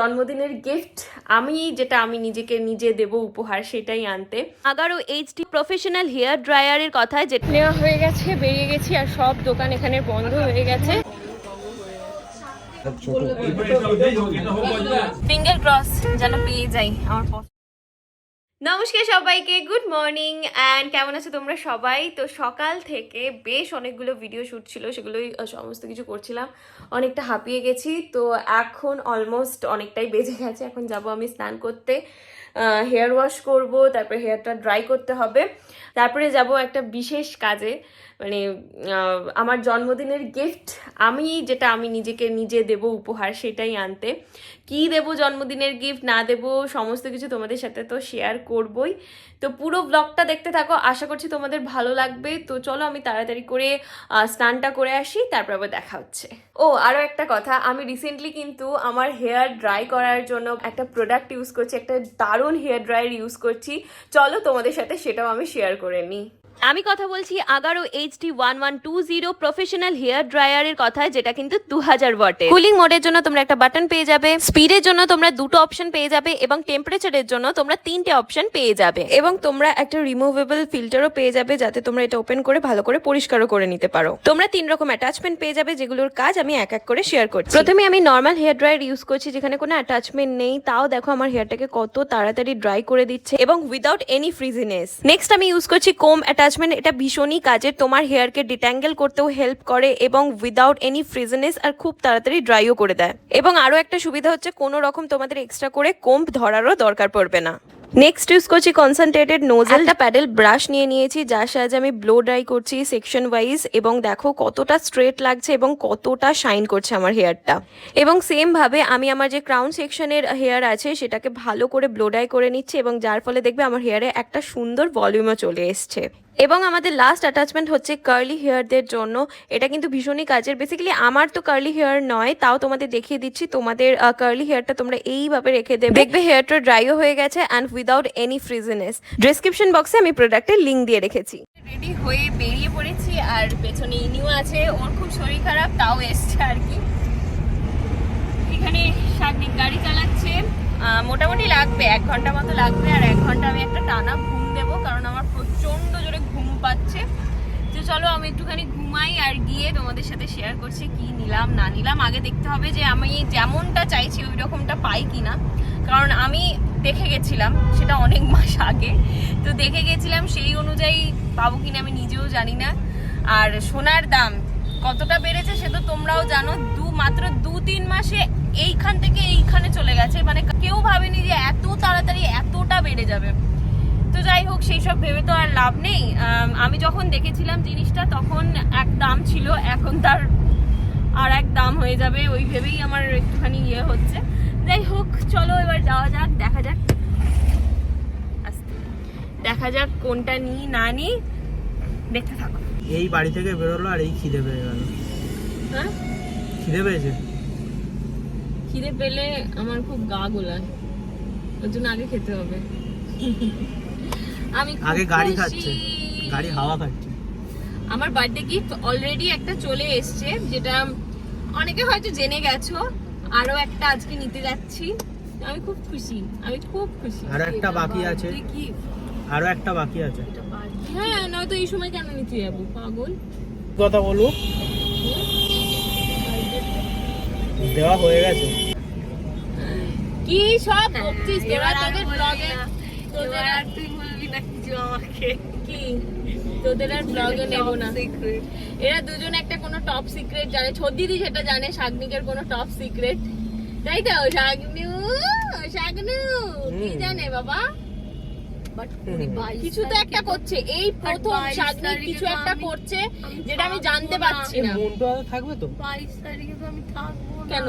জন্মদিনের গিফট আমি যেটা আমি নিজেকে নিজে দেব উপহার সেটাই আনতে। আগারো এইচডি প্রফেশনাল হেয়ার ড্রায়ারের কথা যেটা নেওয়া হয়ে গেছে বেরিয়ে গেছি আর সব দোকান এখানে বন্ধ হয়ে গেছে। ফিঙ্গার ক্রস যেন পেয়ে যাই আমার নমস্কার সবাইকে, গুড মর্নিং অ্যান্ড কেমন আছো তোমরা সবাই? তো সকাল থেকে বেশ অনেকগুলো ভিডিও শ্যুট ছিল, সেগুলোই সমস্ত কিছু করছিলাম। অনেকটা হাঁপিয়ে গেছি, তো এখন অলমোস্ট অনেকটাই বেজে গেছে। এখন যাব আমি স্নান করতে হেয়ার ওয়াশ করব, তারপরে হেয়ারটা ড্রাই করতে হবে। তারপরে যাব একটা বিশেষ কাজে মানে আমার জন্মদিনের গিফট আমি, যেটা আমি নিজেকে নিজে দেব উপহার সেটাই আনতে। কি দেব জন্মদিনের গিফট না দেব, সমস্ত কিছু তোমাদের সাথে তো শেয়ার করবই। তো পুরো ব্লগটা দেখতে থাকো, আশা করছি তোমাদের ভালো লাগবে। তো চলো আমি তাড়াতাড়ি করে স্নানটা করে আসি, তারপর আবার দেখা হচ্ছে। ও আরও একটা কথা, আমি রিসেন্টলি কিন্তু আমার হেয়ার ড্রাই করার জন্য একটা প্রোডাক্ট ইউজ করছি, একটা দারুণ হেয়ার ড্রায়ার ইউজ করছি। চলো তোমাদের সাথে সেটাও আমি শেয়ার করে নিই আমি কথা বলছি Agaro HD one one two zero professional hair ড্রায়ারের কথা যেটা কিন্তু দু হাজার ওয়াটে কুলিং মোডের জন্য তোমরা একটা বাটন পেয়ে যাবে স্পিডের জন্য তোমরা দুটো অপশন পেয়ে যাবে এবং টেম্পারেচারের জন্য তোমরা তিনটে অপশন পেয়ে যাবে। এবং তোমরা একটা রিমুভেবল ফিল্টারও পেয়ে যাবে যাতে তোমরা এটা ওপেন করে ভালো করে পরিষ্কারও করে নিতে পারো। তোমরা তিন রকম অ্যাটাচমেন্ট পেয়ে যাবে যেগুলোর কাজ আমি এক এক করে শেয়ার করছি। প্রথমে আমি নর্মাল হেয়ার ড্রায়ার ইউজ করছি যেখানে কোনো অ্যাটাচমেন্ট নেই তাও দেখো আমার হেয়ারটাকে কত তাড়াতাড়ি ড্রাই করে দিচ্ছে এবং উইদাউট এনি ফ্রিজিনেস নেক্সট আমি ইউজ করছি কোম অ্যাটাচমেন্ট এটা ভীষণই কাজের। তোমার হেয়ারকে ডিট্যাঙ্গেল করতেও হেল্প করে এবং উইদাউট এনি ফ্রিজনেস আর খুব তাড়াতাড়ি ড্রাইও করে দেয়। এবং আরও একটা সুবিধা হচ্ছে কোনো রকম তোমাদের এক্সট্রা করে কোম্প ধরারও দরকার পড়বে না। নেক্সট ইউজ করছি কনসেন্ট্রেটেড নোজেলটা প্যাডেল ব্রাশ নিয়ে নিয়েছি যার সাহায্যে আমি ব্লো ড্রাই করছি সেকশন ওয়াইজ এবং দেখো কতটা স্ট্রেট লাগছে এবং কতটা শাইন করছে আমার হেয়ারটা এবং সেমভাবে আমি আমার যে ক্রাউন সেকশনের হেয়ার আছে সেটাকে ভালো করে ব্লো ড্রাই করে নিচ্ছি এবং যার ফলে দেখবে আমার হেয়ারে একটা সুন্দর ভলিউমও চলে এসছে। এবং আমাদের লাস্ট অ্যাটাচমেন্ট হচ্ছে কার্লি হেয়ারদের জন্য। এটা কিন্তু ভীষণই কাজের। বেসিক্যালি আমার তো কার্লি হেয়ার নয় তাও তোমাদের দেখিয়ে দিচ্ছি। তোমাদের কার্লি হেয়ারটা তোমরা এইভাবে রেখে দেবে। দেখবে হেয়ারটা ড্রাইও হয়ে গেছে and without any frizziness description বক্সে আমি প্রোডাক্টের লিঙ্ক দিয়ে রেখেছি। রেডি হয়ে বেরিয়ে পড়েছি আর পেছনে ইনিও আছে। ওর খুব শরীর খারাপ তাও এসছে আর কি। এখানে সার্বিক গাড়ি চালাচ্ছে। মোটামুটি লাগবে এক ঘণ্টা মতো লাগবে। আর এক ঘণ্টা আমি একটা টানা দেবো কারণ আমার প্রচণ্ড জোরে ঘুম পাচ্ছে। তো চলো, আমি একটুখানি ঘুমাই আর গিয়ে তোমাদের সাথে শেয়ার করছি কি নিলাম, না নিলাম। আগে দেখতে হবে যে আমি যেমনটা চাইছি ওই রকমটা পাই কিনা। কারণ আমি দেখে গেছিলাম, সেটা অনেক মাস আগে। তো দেখে গেছিলাম সেই অনুযায়ী পাবো কিনা আমি নিজেও জানি না। আর সোনার দাম কতটা বেড়েছে সে তো তোমরাও জানো, দু, মাত্র দু, তিন মাসে এইখান থেকে এইখানে চলে গেছে। মানে কেউ ভাবেনি যে এত তাড়াতাড়ি এতটা বেড়ে যাবে। তো যাই হোক সেই সব ভেবে তো আর লাভ নেই। আমি যখন দেখেছিলাম জিনিসটা তখন এক দাম ছিল এখন তার আর এক দাম হয়ে যাবে ওই ভেবেই আমার একটুখানি ইয়ে হচ্ছে। যাই হোক চলো এবার যাওয়া যাক দেখা যাক। দেখা যাক কোনটা নিই না নিই। দেখতে থাকো। এই বাড়ি থেকে বেরোলো আর এই খিদে পেয়ে গেল। হ্যাঁ? খিদে পেয়েছে? খিদে পেলে আমার খুব গা গোলায়। ওর জন্য আগে খেতে হবে। আমি আগে গাড়ি। খাচ্ছে গাড়ি হাওয়া খাচ্ছে আমার বার্থডে গিফট অলরেডি একটা চলে এসছে যেটা অনেকে হয়তো জেনে গেছো আরও একটা আজকে নিতে যাচ্ছি। আমি খুব খুশি আমি খুব খুশি আরও একটা বাকি আছে। কি আরও একটা বাকি আছে। হ্যাঁ নয়তো এই সময় কেন নিতে যাব পাগল? কথা বলব দেওয়া হয়ে গেছে। কি সব বকছিস তোরা তোদের ব্লগে তোদের আর তুই আমাকে। কি? তোদের আর ব্লগে নেব না। এরা দুজন একটা কোনো টপ সিক্রেট জানে। ছদ্দিদি সেটা জানে শাগনিকের কোনো টপ সিক্রেট তাই তো? শাগনু শাগনু কি জানে বাবা? কিছু তো একটা করছে। এই প্রথম বাইশ কিছু একটা করছে যেটা আমি জানতে পারছি না। মনটা থাকবে তো? বাইশ তারিখে তো আমি থাকব না। কেন?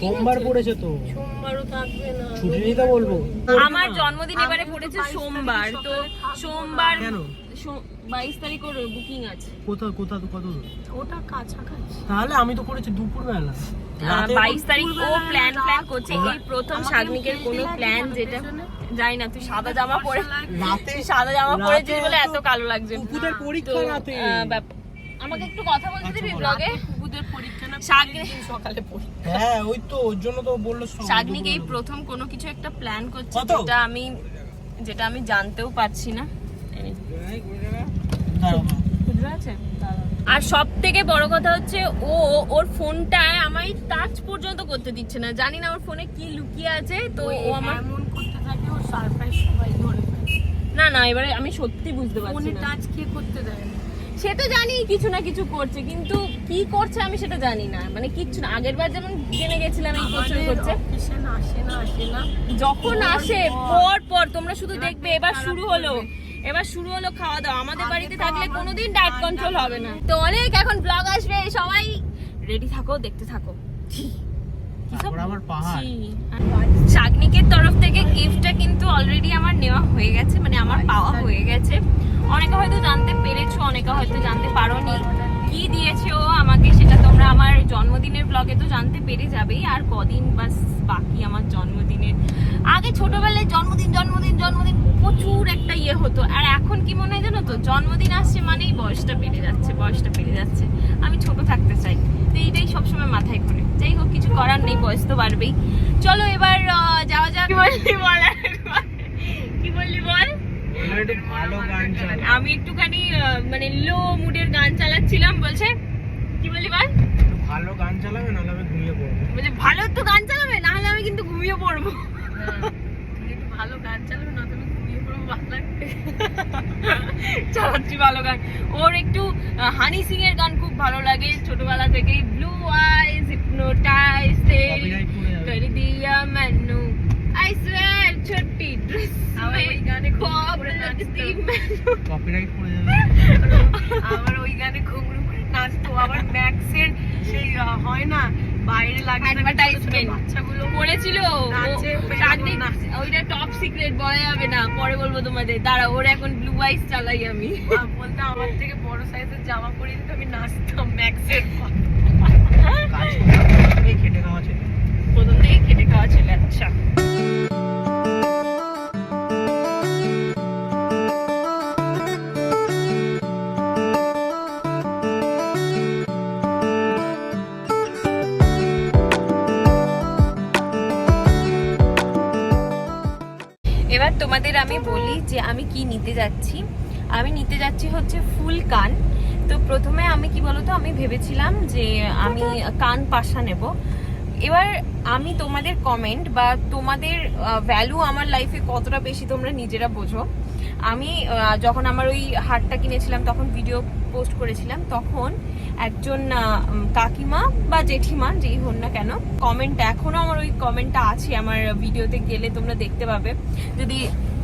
সোমবার পড়েছে তো। সোমবারও থাকবে না। ছুটি নিতে বলব। আমার জন্মদিন এবারে পড়েছে সোমবার তো সোমবার কেন? বাইশ তারিখ ওর বুকিং আছে। কোথা কোথা তো কত ওটা কাছাকাছি। তাহলে আমি তো করেছি দুপুর বেলা বাইশ তারিখ ও প্ল্যান প্ল্যান করছে। এই প্রথম শাগনিকের কোনো প্ল্যান যেটা জানি না তুই সাদা জামা পরে তুই সাদা জামা পরেছিস বলে এত কালো লাগছে। কুকুরের পরীক্ষা রাতে। আমাকে একটু কথা বলতে দিবি আচ্ছা, ব্লগে কুকুরদের পরীক্ষা না শাগনি সকালে পড়ি। হ্যাঁ ওই তো ওর জন্য তো বলল এই প্রথম কোনো কিছু একটা প্ল্যান করছে যেটা আমি যেটা আমি জানতেও পারছি না। আছে? আর সব থেকে বড় কথা হচ্ছে ও ওর ফোনটায় আমায় টাচ পর্যন্ত করতে দিচ্ছে না। জানি না ওর ফোনে কি লুকিয়ে আছে তো ও আমার এমন করতে থাকে ও সারপ্রাইজ সবাই ধরে। না না এবারে আমি সত্যি বুঝতে পারছি ফোনে না। টাচ কে করতে দেয় না? সে তো জানি কিছু না কিছু করছে কিন্তু কি করছে আমি সেটা জানি না। মানে কিচ্ছু না। আগের বার যেমন জেনে গেছিলাম এই করছে। আমাদের করছে আসে না আসে না। যখন আসে পর। পর তোমরা শুধু দেখবে এবার শুরু হলো। এবার শুরু হলো খাওয়া দাওয়া। আমাদের বাড়িতে থাকলে কোনোদিন ডায়েট কন্ট্রোল হবে না। তো অনেক এখন ব্লগ আসবে সবাই রেডি থাকো দেখতে থাকো। শাগনিকের তরফ থেকে গিফটটা কিন্তু অলরেডি আমার নেওয়া হয়ে গেছে মানে আমার পাওয়া হয়ে গেছে। অনেকে হয়তো জানতে পেরেছ, অনেকে হয়তো জানতে পারোনি কি দিয়েছে ও আমাকে, সেটা তোমরা আমার জন্মদিনের ব্লগে তো জানতে পেরে যাবেই, আর কদিন বাস বাকি আমার জন্মদিনের। আগে ছোটবেলায় জন্মদিন জন্মদিন জন্মদিন প্রচুর একটা ইয়ে হতো, আর এখন কি মনে হয় জানো তো, জন্মদিন আসছে মানেই বয়সটা বেড়ে যাচ্ছে, বয়সটা বেড়ে যাচ্ছে। আমি ছোট থাকতে চাই, তো এইটাই সবসময় মাথায় ঘুরে। যাই হোক, কিছু করার নেই, বয়স তো বাড়বেই। চলো এবার যাওয়া যাক। বললি বল কি বললি বল? আমি একটুখানি মানে লো মুডের গান চালাচ্ছিলাম বলছে। কি বলি? বল ভালো গান চালাবে নাহলে আমি ঘুমিয়ে পড়ব। বলছে ভালো তো গান চালাবে না হলে আমি কিন্তু ঘুমিয়ে পড়ব। হ্যাঁ, ভালো গান চালাবে না তুমি ঘুমিয়ে পড়ব ভালো লাগবে। চালাচ্ছি ভালো গান। ওর একটু হানি সিং এর গান খুব ভালো লাগে। ছোটবেলা থেকেই ব্লু আইজ হিপনোটাইজ Copyright পড়ে যাবে। कर নাচতো। আবার ম্যাক্সের হয় না বাইরে করেছিল ওইটা টপ সিক্রেট বলা যাবে না। পরে বলব তোমাদের। দাঁড়া ওর এখন ব্লু আইস চালাই আমি। বলতে আমার থেকে বড় সাইজের জামা পরে দিতে আমি নাচতাম ম্যাক্সের প্রথম থেকে খেটে খাওয়া ছিল। প্রথম থেকে খেটে খাওয়া ছিল। তোমাদের আমি বলি যে আমি কি নিতে যাচ্ছি। আমি নিতে যাচ্ছি হচ্ছে ফুল কান। তো প্রথমে আমি কি বলতো, আমি ভেবেছিলাম যে আমি কান পাশা নেব। এবার আমি তোমাদের কমেন্ট বা তোমাদের ভ্যালু আমার লাইফে কতটা বেশি তোমরা নিজেরা বোঝো। আমি যখন আমার ওই হারটা কিনেছিলাম, তখন ভিডিও পোস্ট করেছিলাম, তখন একজন কাকিমা বা জেঠিমা, যেই হন না কেন কমেন্ট এখনও আমার ওই কমেন্টটা আছে আমার ভিডিওতে গেলে তোমরা দেখতে পাবে। যদি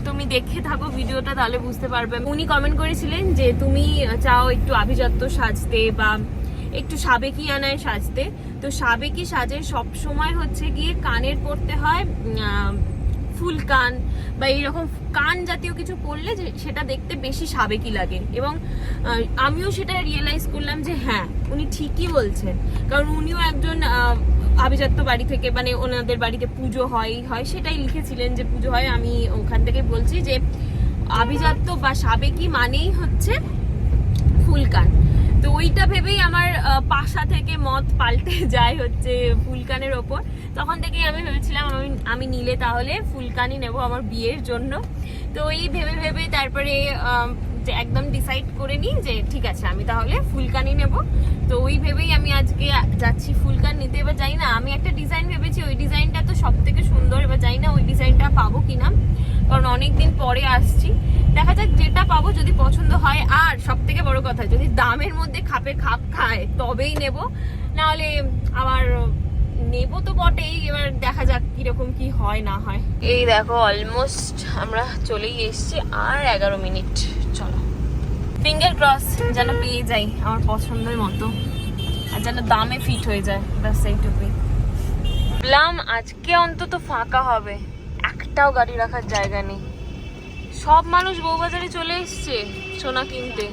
তুমি দেখে থাকো ভিডিওটা তাহলে বুঝতে পারবে। উনি কমেন্ট করেছিলেন যে, তুমি চাও একটু আভিজাত্য সাজতে বা একটু সাবেকি আনায় সাজতে। তো সাবেকি সাজে সব সময় হচ্ছে গিয়ে কানের পরতে হয় ফুল কান বা এইরকম কান জাতীয় কিছু পরলে যে- সেটা দেখতে বেশি সাবেকি লাগে। এবং আমিও সেটা রিয়েলাইজ করলাম যে হ্যাঁ উনি ঠিকই বলছেন। কারণ উনিও একজন আভিজাত্য বাড়ি থেকে মানে ওনাদের বাড়িতে পুজো হয় হয় সেটাই লিখেছিলেন যে পুজো হয়, আমি ওখান থেকে বলছি যে আভিজাত্য বা সাবেকি মানেই হচ্ছে ফুলকান তো ওইটা ভেবেই আমার পাশা থেকে মত পাল্টে যায় হচ্ছে ফুলকানের ওপর। তখন থেকেই আমি ভেবেছিলাম আমি আমি নিলে তাহলে ফুলকানি নেব আমার বিয়ের জন্য। তো এই ভেবে ভেবে তারপরে যে একদম ডিসাইড করে নিই যে ঠিক আছে, আমি তাহলে ফুলকানি নেব। তো ওই ভেবেই আমি আজকে যাচ্ছি ফুলকান নিতে। এবার জানি না, আমি একটা ডিজাইন ভেবেছি, ওই ডিজাইনটা তো সব থেকে সুন্দর। এবার জানি না ওই ডিজাইনটা পাবো কিনা, কারণ অনেকদিন পরে আসছি। দেখা যাক যেটা পাবো যদি পছন্দ হয়। আর সব থেকে বড় কথা, যদি দামের মধ্যে খাপে খাপ খায়, তবেই নেব। নাহলে আবার নেব তো বটেই, এবার দেখা যাক কীরকম কি হয়, না হয়? এই দেখো অলমোস্ট আমরা চলেই এসেছি আর এগারো মিনিট। চলো। ফিঙ্গার ক্রস যেন পেয়ে যাই আমার পছন্দের মতো। আর যেন দামে ফিট হয়ে যায়, ব্যাস এইটুকুই। ভাবলাম আজকে অন্তত ফাঁকা হবে। একটাও গাড়ি রাখার জায়গা নেই। সব মানুষ বউবাজারে চলে এসছে সোনা কিনতে।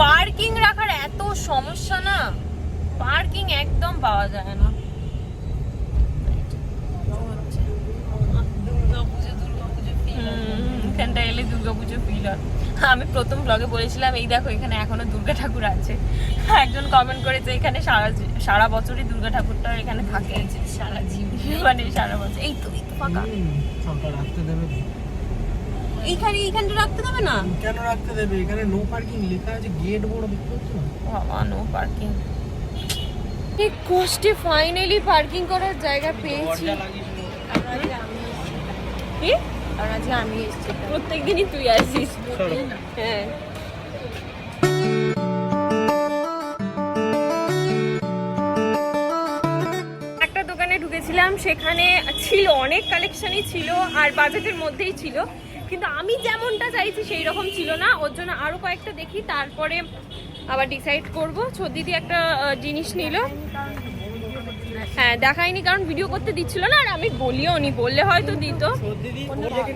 পার্কিং রাখার এত সমস্যা না? পার্কিং একদম পাওয়া যায় না। এখানটা এলে দুর্গাপুজো ফিল হয়। আমি প্রথম ব্লগে বলেছিলাম এই দেখো এখানে এখনও দুর্গা ঠাকুর আছে। একজন কমেন্ট করেছে এখানে সারা সারা বছরই দুর্গা ঠাকুরটা এখানে থাকে। সারা জীবন। মানে সারা বছর। এই তো এই তো ফাঁকা। রাখতে দেবে। এইখানে এইখানটা রাখতে দেবে না? কেন রাখতে দেবে? এখানে নো পার্কিং লেখা আছে গেট বড় দেখতে পাচ্ছ? না বাবা নো পার্কিং এই কষ্টে ফাইনালি পার্কিং করার জায়গা পেয়েছি। কি? আর আজকে আমি এসেছি। প্রত্যেকদিনই তুই আসিস। হ্যাঁ। একটা দোকানে ঢুকেছিলাম সেখানে ছিল অনেক কালেকশনই ছিল আর বাজেটের মধ্যেই ছিল। কিন্তু আমি যেমনটা চাইছি সেই রকম ছিল না। ওর জন্য আরও কয়েকটা দেখি তারপরে আবার ডিসাইড করব। দিদি একটা জিনিস নিল। হ্যাঁ দেখাইনি কারণ ভিডিও করতে দিচ্ছিল না আর আমি বলিও নি বললে হয়তো দিত।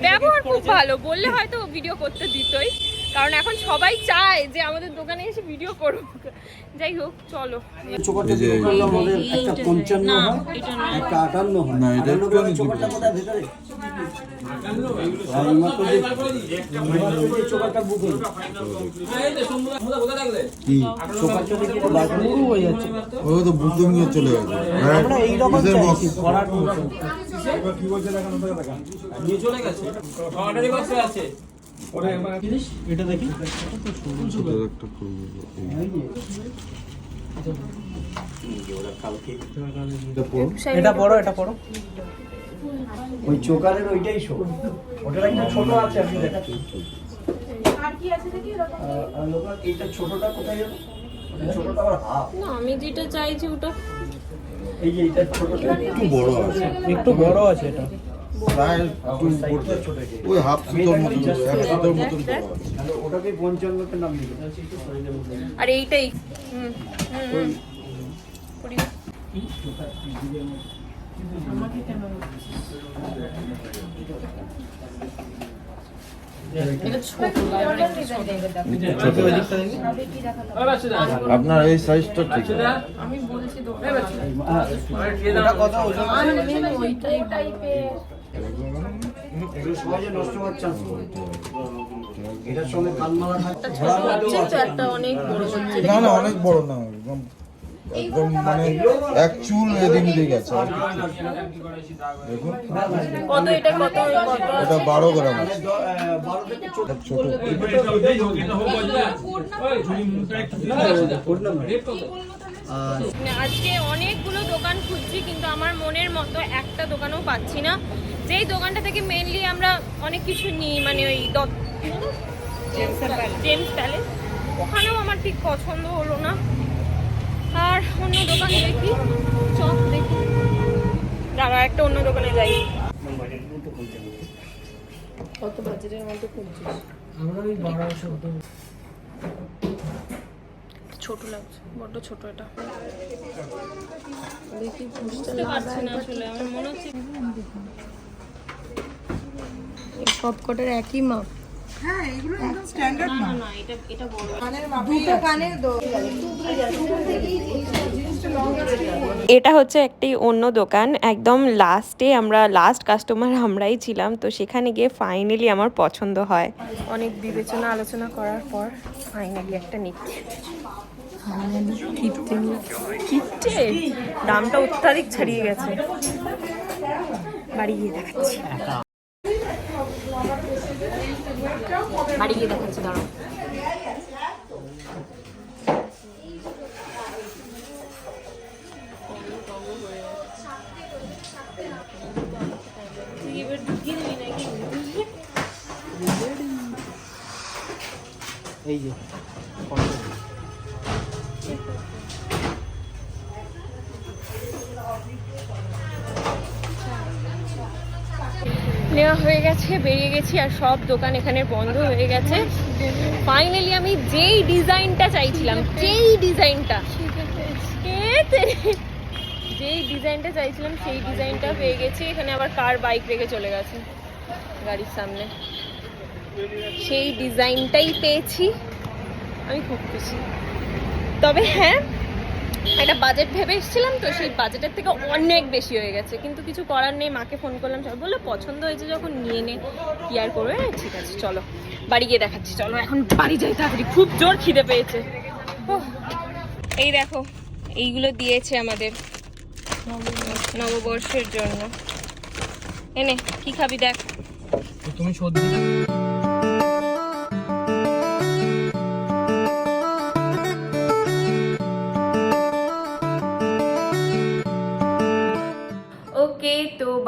ব্যবহার খুব ভালো বললে হয়তো ভিডিও করতে দিতই। কারণ এখন সবাই চায় যে আমাদের দোকানে এসে ভিডিও করুক। যাই হোক চলো। হয় হয়। হয়ে চলে গেছে। এটা দেখি। ছোট একটা করব। এটা পড়ো। এটা বড় ওই চোকারের ওইটাই শো। ওটার একটা ছোট আছে আপনি দেখাচ্ছি আর- আর লোকাল এইটা ছোটটা কোথায় গেল ছোটটা আবার হাফ। না আমি যেটা চাইছি ওটা। এই যে এইটা ছোটটা একটু বড় আছে। একটু বড় আছে এটা। প্রায় একটু সাইজটা উপর- ওই হাফ সুতোর মতন এক সুতোর মতন আছে তাহলে ওটাকে পঞ্চান্নতে নাম দিল। আর এইটাই। হুম হুম, হুম। আপনার এই সাইজটা ঠিক কত ওজন না না অনেক বড় না একদম একদম মানে এক চুল এদিক দিয়ে গেছে। দেখুন এটা বারো গ্রাম ছোট মানে আজকে অনেকগুলো দোকান খুঁজছি কিন্তু আমার মনের মতো একটা দোকানও পাচ্ছি না। যেই দোকানটা থেকে মেনলি আমরা অনেক কিছু নিই মানে ওই জেমস প্যালেস ওখানেও আমার ঠিক পছন্দ হলো না। আর অন্য দোকানে দেখি চক দেখি। দাঁড়া একটা অন্য দোকানে যাই। কত বাজেটের মধ্যে খুঁজছিস? আমরা ওই বারোশো। ছোট লাগছে বড্ড ছোট এটা। দেখি বুঝতে পারছি না আসলে আমার মনে হচ্ছে সব কটার একই মাপ। না না এটা এটা বড়। দুটো কানের দো এটা হচ্ছে একটি অন্য দোকান। একদম লাস্টে আমরা লাস্ট কাস্টমার আমরাই ছিলাম তো সেখানে গিয়ে ফাইনালি আমার পছন্দ হয়। অনেক বিবেচনা আলোচনা করার পর ফাইনালি একটা নিচ্ছি। কিপটে দামটা অত্যাধিক ছাড়িয়ে গেছে বাড়ি গিয়ে দেখাচ্ছি বাড়ি গিয়ে দেখাচ্ছি দাঁড়াও গেছি আর সব দোকান এখানে বন্ধ হয়ে গেছে। ফাইনালি আমি যেই ডিজাইনটা চাইছিলাম, যেই ডিজাইনটা যেই ডিজাইনটা চাইছিলাম, সেই ডিজাইনটা পেয়ে গেছি। এখানে আবার কার বাইক রেখে চলে গেছে গাড়ির সামনে। সেই ডিজাইনটাই পেয়েছি। আমি খুব খুশি। তবে হ্যাঁ একটা বাজেট ভেবে এসেছিলাম তো সেই বাজেটের থেকে অনেক বেশি হয়ে গেছে। কিন্তু কিছু করার নেই মাকে ফোন করলাম সব বলল পছন্দ হয়েছে যখন নিয়ে নে। কি আর করবে? "হ্যাঁ, ঠিক আছে চলো। বাড়ি গিয়ে দেখাচ্ছি চলো এখন বাড়ি যাই তাড়াতাড়ি। খুব জোর খিদে পেয়েছে। এই দেখো এইগুলো দিয়েছে আমাদের নববর্ষের জন্য। এনে কি খাবি দেখ? তুমি সর্দি।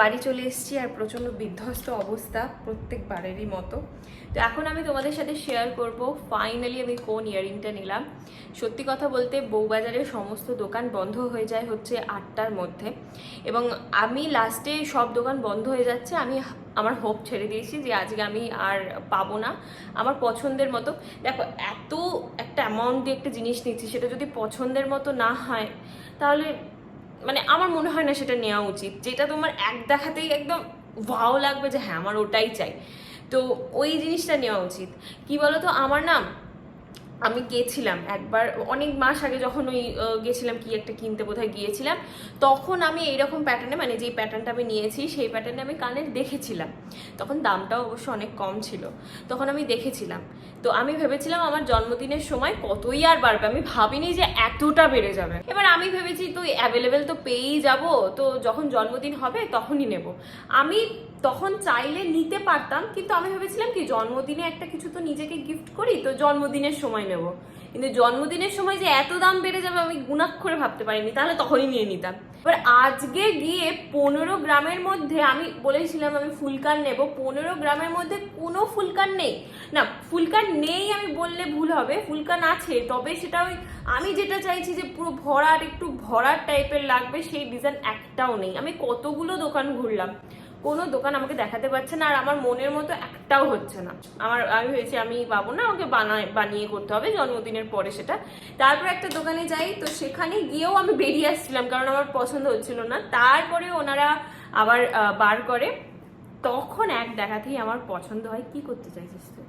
বাড়ি চলে এসেছি আর প্রচণ্ড বিধ্বস্ত অবস্থা প্রত্যেকবারেরই মতো। তো এখন আমি তোমাদের সাথে শেয়ার করব। ফাইনালি আমি কোন ইয়ারিংটা নিলাম। সত্যি কথা বলতে বউবাজারের সমস্ত দোকান বন্ধ হয়ে যায় হচ্ছে আটটার মধ্যে। এবং আমি লাস্টে সব দোকান বন্ধ হয়ে যাচ্ছে। আমি আমার হোপ ছেড়ে দিয়েছি যে আজকে আমি আর পাবো না আমার পছন্দের মতো। দেখো, এত একটা অ্যামাউন্ট দিয়ে একটা জিনিস নিচ্ছি, সেটা যদি পছন্দের মতো না হয়, তাহলে মানে আমার মনে হয় না সেটা নেওয়া উচিত। যেটা তোমার এক দেখাতেই একদম ভাও লাগবে যে হ্যাঁ আমার ওটাই চাই। তো ওই জিনিসটা নেওয়া উচিত। কি বলতো? আমার নাম আমি গেছিলাম একবার, অনেক মাস আগে যখন ওই গেছিলাম কি একটা কিনতে বোধহয় গিয়েছিলাম, তখন আমি এইরকম প্যাটার্নে মানে যেই প্যাটার্নটা আমি নিয়েছি, সেই প্যাটার্নে আমি কানের দেখেছিলাম। তখন দামটাও অবশ্য অনেক কম ছিল। তখন আমি দেখেছিলাম। তো আমি ভেবেছিলাম আমার জন্মদিনের সময় কতই আর বাড়বে, আমি ভাবিনি যে এতটা বেড়ে যাবে। এবার আমি ভেবেছি তো অ্যাভেলেবেল তো পেয়েই যাব, তো যখন জন্মদিন হবে তখনই নেব। আমি তখন চাইলে নিতে পারতাম, কিন্তু আমি ভেবেছিলাম কি, জন্মদিনে একটা কিছু তো নিজেকে গিফট করি, তো জন্মদিনের সময় নেব। কিন্তু জন্মদিনের সময় যে এত দাম বেড়ে যাবে আমি গুণাক্ষরে ভাবতে পারিনি, তাহলে তখনই নিয়ে নিতাম। এবার আজকে গিয়ে পনেরো গ্রামের মধ্যে আমি বলেছিলাম আমি ফুলকান নেব, পনেরো গ্রামের মধ্যে কোনো ফুলকান নেই। না ফুলকান নেই আমি বললে ভুল হবে ফুলকান আছে, তবে সেটা ওই আমি যেটা চাইছি যে পুরো ভরাট, একটু ভরাট টাইপের লাগবে, সেই ডিজাইন একটাও নেই। আমি কতগুলো দোকান ঘুরলাম। কোনো দোকান আমাকে দেখাতে পারছে না আর আমার মনের মতো একটাও হচ্ছে না। আমার আমি ভেবেছি আমি পাবো না আমাকে বানায় বানিয়ে করতে হবে জন্মদিনের পরে সেটা। তারপর একটা দোকানে যাই তো সেখানে গিয়েও আমি বেরিয়ে আসছিলাম কারণ আমার পছন্দ হচ্ছিল না। তারপরে ওনারা আবার বার করে। তখন এক দেখাতেই আমার পছন্দ হয় কি করতে চাইছিস তুই?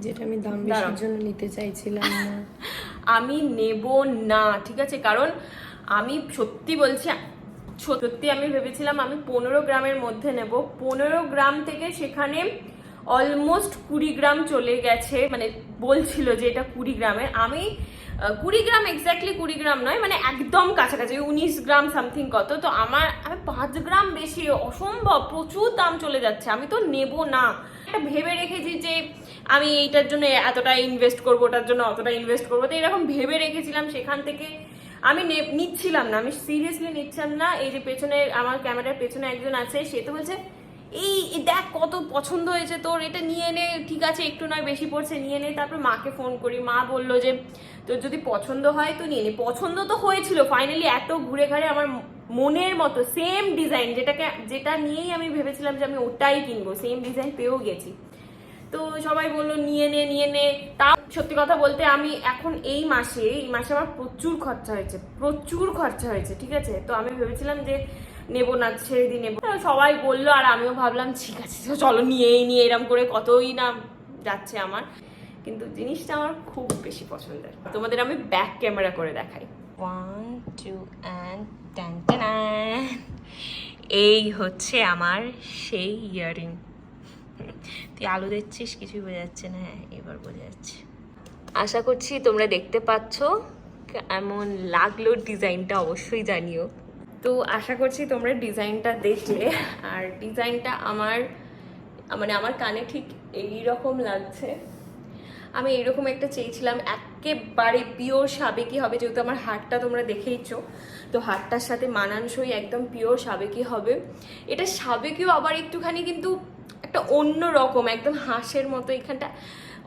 যেটা আমি দাম। বেশির জন্য নিতে চাইছিলাম না। আমি নেব না ঠিক আছে? কারণ আমি সত্যি বলছি সত্যি আমি ভেবেছিলাম আমি পনেরো গ্রামের মধ্যে নেব। পনেরো গ্রাম থেকে সেখানে অলমোস্ট কুড়ি গ্রাম চলে গেছে। মানে বলছিল যে এটা কুড়ি গ্রামের। আমি কুড়ি গ্রাম এক্স্যাক্টলি কুড়ি গ্রাম নয় মানে একদম কাছাকাছি উনিশ গ্রাম সামথিং কত। তো আমার, আমি পাঁচ গ্রাম বেশি, অসম্ভব, প্রচুর দাম চলে যাচ্ছে। আমি তো নেব না। একটা ভেবে রেখেছি যে আমি এইটার জন্য এতটা ইনভেস্ট করব, ওটার জন্য অতটা ইনভেস্ট করব। তো এরকম ভেবে রেখেছিলাম সেখান থেকে আমি নিচ্ছিলাম না, আমি সিরিয়াসলি নিচ্ছিলাম না। এই যে পেছনে আমার ক্যামেরার পেছনে একজন আছে, সে তো বলছে, এই দেখ কত পছন্দ হয়েছে তোর, এটা নিয়ে নে, ঠিক আছে, একটু নয়, বেশি পড়ছে, নিয়ে নে। তারপর মাকে ফোন করি, মা বলল যে, তোর যদি পছন্দ হয় তো নিয়ে নে। পছন্দ তো হয়েছিল ফাইনালি এত ঘুরে ঘাড়ে আমার মনের মতো সেম ডিজাইন যেটাকে, যেটা নিয়েই আমি ভেবেছিলাম যে আমি ওটাই কিনবো সেম ডিজাইন পেয়েও গেছি। তো সবাই বলল, নিয়ে নে নিয়ে নে। তা সত্যি কথা বলতে আমি এখন এই মাসে এই মাসে আমার প্রচুর খরচা হয়েছে, প্রচুর খরচা হয়েছে, ঠিক আছে? তো আমি ভেবেছিলাম যে নেব না, ছেড়ে দিই নেব। সবাই বলল, আর আমিও ভাবলাম, ঠিক আছে চলো নিয়েই নিয়ে এরম করে কতই না যাচ্ছে আমার। কিন্তু জিনিসটা আমার খুব বেশি পছন্দের। তোমাদের আমি ব্যাক ক্যামেরা করে দেখাই। ওয়ান টু অ্যান্ড এই হচ্ছে আমার সেই ইয়ারিং তুই আলু দিচ্ছিস কিছুই বোঝা যাচ্ছে না। হ্যাঁ এবার বোঝা যাচ্ছে। আশা করছি তোমরা দেখতে পাচ্ছ এমন লাগল ডিজাইনটা, অবশ্যই জানিও। তো আশা করছি তোমরা ডিজাইনটা দেখলে। আর ডিজাইনটা আমার মানে আমার কানে ঠিক এই রকম লাগছে। আমি এইরকম একটা চেয়েছিলাম, একেবারে পিওর সাবেকি হবে, যেহেতু আমার হারটা তোমরা দেখেইছো। তো হারটার সাথে মানানসই একদম পিওর সাবেকি হবে। এটা সাবেকিও আবার একটুখানি কিন্তু একটা অন্য রকম, একদম হাঁসের মতো এখানটা।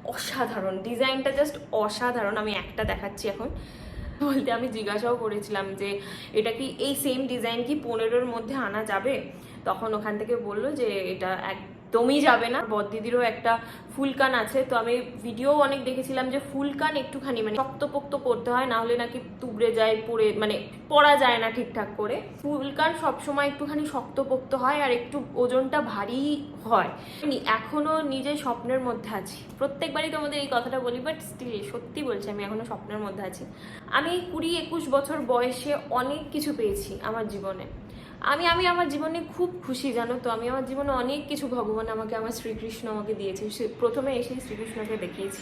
অসাধারণ, ডিজাইনটা জাস্ট অসাধারণ। আমি একটা দেখাচ্ছি এখন। বলতে আমি জিজ্ঞাসাও করেছিলাম যে, এটা কি এই সেম ডিজাইন কি পনেরোর মধ্যে আনা যাবে? তখন ওখান থেকে বলল যে, এটা এক একদমই যাবে না। বদ্দিদিরও একটা ফুলকান আছে, তো আমি ভিডিও অনেক দেখেছিলাম যে ফুলকান একটুখানি মানে শক্তপোক্ত করতে হয়, না হলে নাকি তুবড়ে যায় পরে মানে পরা যায় না ঠিকঠাক করে। ফুলকান সবসময় একটুখানি শক্তপোক্ত হয় আর একটু ওজনটা ভারী হয়। এখনও নিজের স্বপ্নের মধ্যে আছি। প্রত্যেকবারই তোমাদের এই কথাটা বলি বাট স্টিল সত্যি বলছি, আমি এখনও স্বপ্নের মধ্যে আছি। আমি কুড়ি একুশ বছর বয়সে অনেক কিছু পেয়েছি আমার জীবনে। আমি আমি আমার জীবনে খুব খুশি, জানো তো? আমি আমার জীবনে অনেক কিছু ভগবান আমাকে, আমার শ্রীকৃষ্ণ আমাকে দিয়েছে সে প্রথমে এসেই শ্রীকৃষ্ণকে দেখিয়েছি।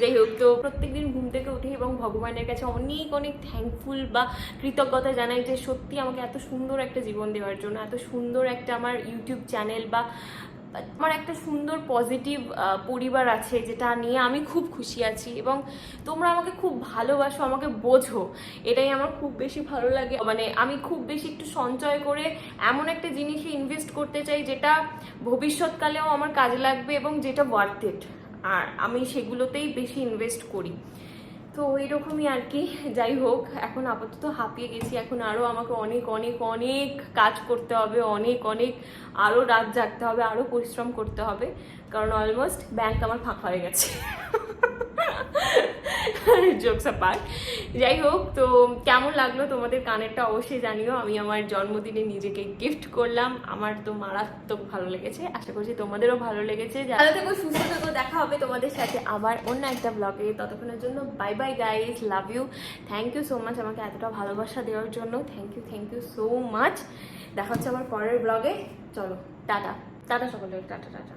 যাই হোক, তো প্রত্যেক দিন ঘুম থেকে উঠি এবং ভগবানের কাছে অনেক অনেক থ্যাঙ্কফুল বা কৃতজ্ঞতা জানাই যে সত্যি আমাকে এত সুন্দর একটা জীবন দেওয়ার জন্য, এত সুন্দর একটা আমার ইউটিউব চ্যানেল বা আমার একটা সুন্দর পজিটিভ পরিবার আছে যেটা নিয়ে আমি খুব খুশি আছি এবং তোমরা আমাকে খুব ভালোবাসো, আমাকে বোঝো। এটাই আমার খুব বেশি ভালো লাগে। মানে আমি খুব বেশি একটু সঞ্চয় করে এমন একটা জিনিসে ইনভেস্ট করতে চাই যেটা ভবিষ্যৎকালেও আমার কাজে লাগবে এবং যেটা ওয়ার্থ ইট আর আমি সেগুলোতেই বেশি ইনভেস্ট করি। তো এইরকমই আর কি, যাই হোক, এখন আপাতত হাঁপিয়ে গেছি। এখন আরও আমাকে অনেক অনেক অনেক কাজ করতে হবে, অনেক অনেক আরও রাত জাগতে হবে আরও পরিশ্রম করতে হবে, কারণ অলমোস্ট ব্যাংক আমার ফাঁকা হয়ে গেছে। জোকস পার যাই হোক তো কেমন লাগল তোমাদের কানেরটা অবশ্যই জানিও। আমি আমার জন্মদিনে নিজেকে গিফট করলাম। আমার তো মারাত্মক ভালো লেগেছে। আশা করছি তোমাদেরও ভালো লেগেছে। ভালো থেকো সুস্থ থেকো দেখা হবে তোমাদের সাথে আবার অন্য একটা ব্লগে ততক্ষণের জন্য bye bye guys love you thank you so much আমাকে এতটা ভালোবাসা দেওয়ার জন্য। Thank you thank you so much দেখা হচ্ছে আমার পরের ব্লগে চলো টাটা। টাটা সকলের টাটা টাটা।